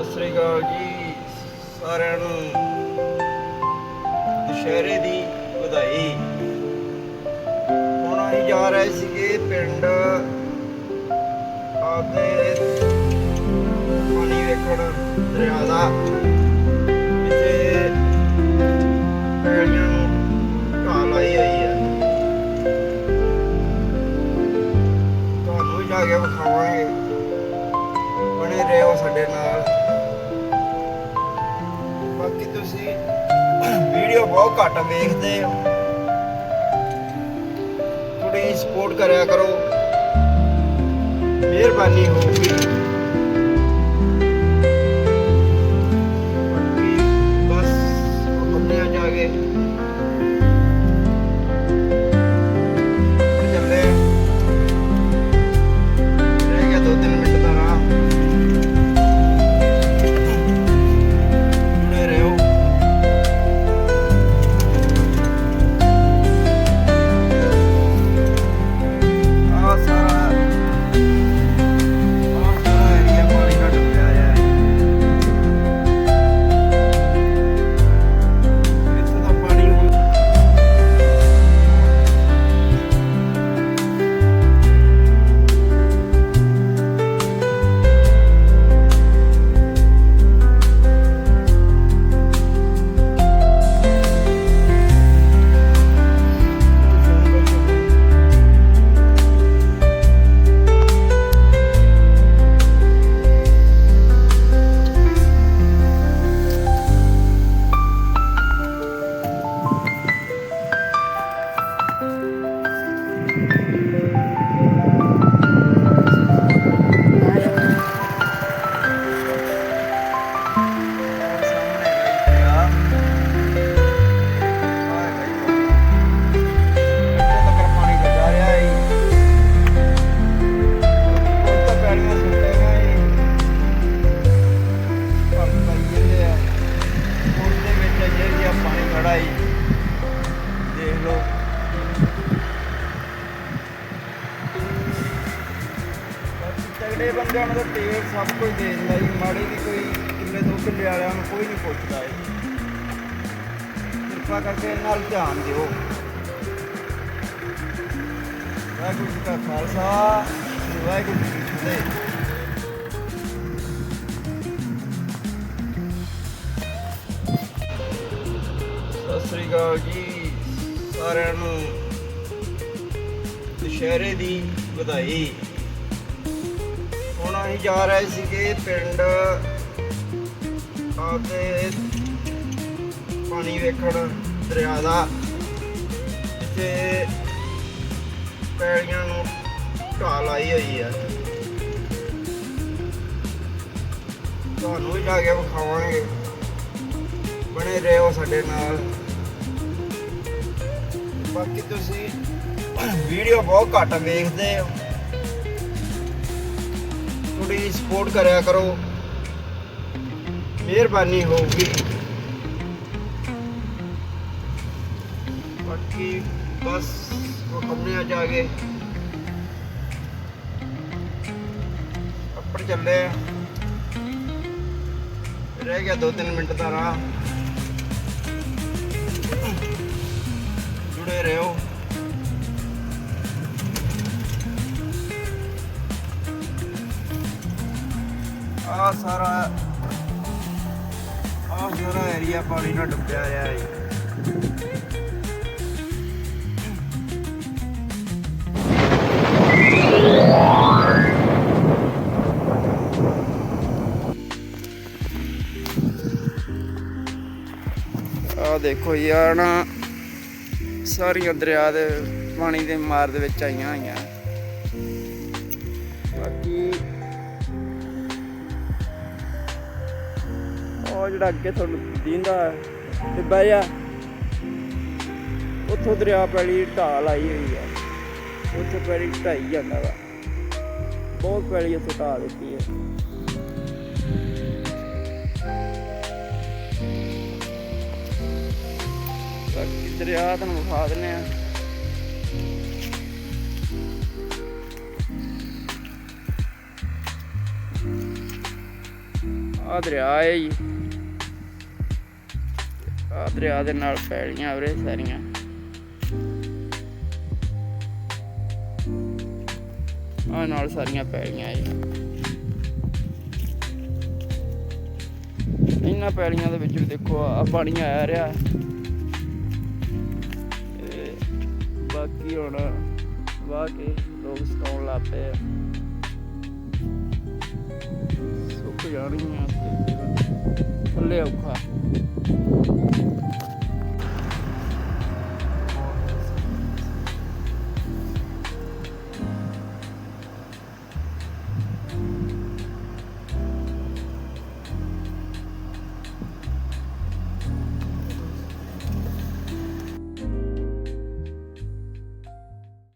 ਸਤਿ ਸ੍ਰੀ ਅਕਾਲ ਜੀ। ਸਾਰਿਆਂ ਨੂੰ ਦੁਸ਼ਹਿਰੇ ਦੀ ਵਧਾਈ। ਹੁਣ ਅਸੀਂ ਜਾ ਰਹੇ ਸੀਗੇ ਪਿੰਡ ਆਪਦੇ ਪਾਣੀ ਵੇਖਣ, ਦਰਿਆ ਦਾ। ਬਾਕੀ ਤੁਸੀਂ ਵੀਡੀਓ ਬਹੁਤ ਘੱਟ ਵੇਖਦੇ ਹੋ। ਥੋੜੀ ਸਪੋਰਟ ਕਰਿਆ ਕਰੋ। ਮਿਹਰਬਾਨੀ ਹੋਊਗੀ। ਹੁਣ ਤਾਂ ਪੈੜੀਆਂ ਸੁੱਟੀਆਂ ਪਾਈ ਜਾਂਦੇ ਆ ਹੁਣ ਦੇ ਵਿੱਚ ਅਜੇ ਵੀ ਆ ਪਾਣੀ ਖੜਾ ਹੈ ਦੇਖ ਲਓ ਤਗੜੇ ਬੰਦਿਆਂ ਨੂੰ ਤਾਂ ਤੇਲ ਸਭ ਕੁਝ ਦੇ ਦਿੰਦਾ ਜੀ। ਮਾੜੇ ਦੀ ਕੋਈ ਕਿੱਲੇ ਦੋ ਕਿੱਲੇ ਵਾਲਿਆਂ ਨੂੰ ਕੋਈ ਨਹੀਂ ਪੁੱਛਦਾ ਜੀ ਕਿਰਪਾ ਕਰਕੇ ਇਹਨਾਂ ਨਾਲ ਧਿਆਨ ਦਿਓ ਵਾਹਿਗੁਰੂ ਜੀ ਕਾ ਖਾਲਸਾ ਵਾਹਿਗੁਰੂ ਜੀ ਸਤਿ ਸ੍ਰੀ ਅਕਾਲ ਜੀ ਸਾਰਿਆਂ ਨੂੰ। ਦੁਸ਼ਹਿਰੇ ਦੀ ਵਧਾਈ। ਹੁਣ ਅਸੀਂ ਜਾ ਰਹੇ ਸੀਗੇ ਪਿੰਡ ਆਪਦੇ ਪਾਣੀ ਵੇਖਣ ਦਰਿਆ ਦਾ, ਜਿੱਥੇ ਪੈੜੀਆਂ ਨੂੰ ਢਾਹ ਲਾਈ ਹੋਈ ਹੈ ਤੁਹਾਨੂੰ ਵੀ ਜਾ ਕੇ ਵਿਖਾਵਾਂਗੇ। ਬਣੇ ਰਹੋ ਸਾਡੇ ਨਾਲ। ਬਾਕੀ ਤੁਸੀਂ ਵੀਡੀਓ ਬਹੁਤ ਘੱਟ ਵੇਖਦੇ ਹੋ। ਥੋੜੀ ਸਪੋਰਟ ਕਰਿਆ ਕਰੋ। ਮਿਹਰਬਾਨੀ ਹੋਊਗੀ। ਬਾਕੀ ਬਸ ਉਹ ਕੰਮਿਆਂ ਜਾ ਕੇ ਉੱਪਰ ਚੱਲੇ ਆ। ਰਹਿ ਗਿਆ ਦੋ ਤਿੰਨ ਮਿੰਟ ਦਾ ਰਾਹ। ਜੁੜੇ ਰਹੋ। ਆ ਸਾਰਾ ਆ ਸਾਰਾ ਏਰੀਆ ਪਾਣੀ ਨਾਲ ਡੁੱਬਿਆ ਹੋਇਆ ਹੈ ਆ ਦੇਖੋ ਯਾਰ ਨਾ ਸਾਰੀਆਂ ਦਰਿਆ ਦੇ ਪਾਣੀ ਦੇ ਮਾਰ ਦੇ ਵਿੱਚ ਆਈਆਂ ਹੋਈਆਂ। ਬਾਕੀ ਉਹ ਜਿਹੜਾ ਅੱਗੇ ਤੁਹਾਨੂੰ ਦੀਂਦਾ ਤੇ ਬਹਿ ਉੱਥੋਂ ਦਰਿਆ ਪੈਲੀ ਢਾਲ ਆਈ ਹੋਈ ਹੈ। ਉੱਥੇ ਪੈਲੀ ਢਾਈ ਜਾਂਦਾ ਵਾ। ਬਹੁਤ ਪੈਲੀ ਉੱਥੇ ਢਾਹ ਦਿੱਤੀ ਹੈ। ਬਾਕੀ ਦਰਿਆ ਤੁਹਾਨੂੰ ਵਿਖਾ ਦਿੰਦੇ ਆ। ਆ ਦਰਿਆ ਹੈ ਜੀ। ਆ ਦਰਿਆ ਦੇ ਨਾਲ ਪੈਲੀਆਂ ਉਰੇ ਸਾਰੀਆਂ। ਆ ਨਾਲ ਸਾਰੀਆਂ ਪੈਲੀਆਂ ਜੀ। ਇਹਨਾਂ ਪੈਲੀਆਂ ਦੇ ਵਿੱਚ ਵੀ ਦੇਖੋ ਆ ਪਾਣੀ ਆਇਆ ਰਿਹਾ। ਬਾਕੀ ਹੁਣ ਵਾਹ ਕੇ ਲੋਕ ਸਤਾਉਣ ਲੱਗ ਪਏ ਆ। ਸੁੱਕ ਜਾਣਗੀਆਂ ਤੇ ਥੱਲੇ ਔਖਾ।